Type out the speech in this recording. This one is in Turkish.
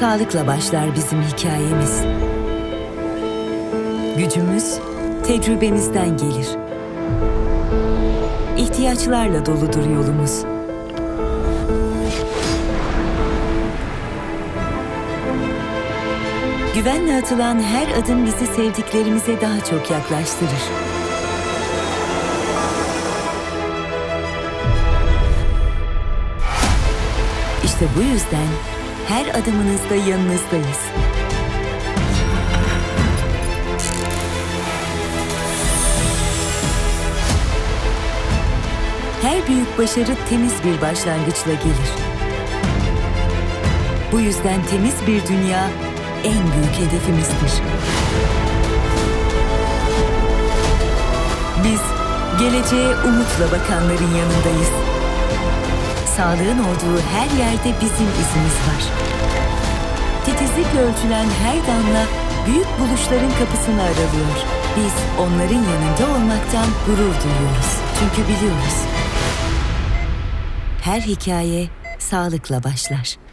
Sağlıkla başlar bizim hikayemiz. Gücümüz tecrübemizden gelir. İhtiyaçlarla doludur yolumuz. Güvenle atılan her adım bizi sevdiklerimize daha çok yaklaştırır. İşte bu yüzden her adımınızda yanınızdayız. Her büyük başarı temiz bir başlangıçla gelir. Bu yüzden temiz bir dünya en büyük hedefimizdir. Biz geleceğe umutla bakanların yanındayız. Sağlığın olduğu her yerde bizim izimiz var. Titizlikle ölçülen her damla büyük buluşların kapısını aralıyor. Biz onların yanında olmaktan gurur duyuyoruz. Çünkü biliyoruz. Her hikaye sağlıkla başlar.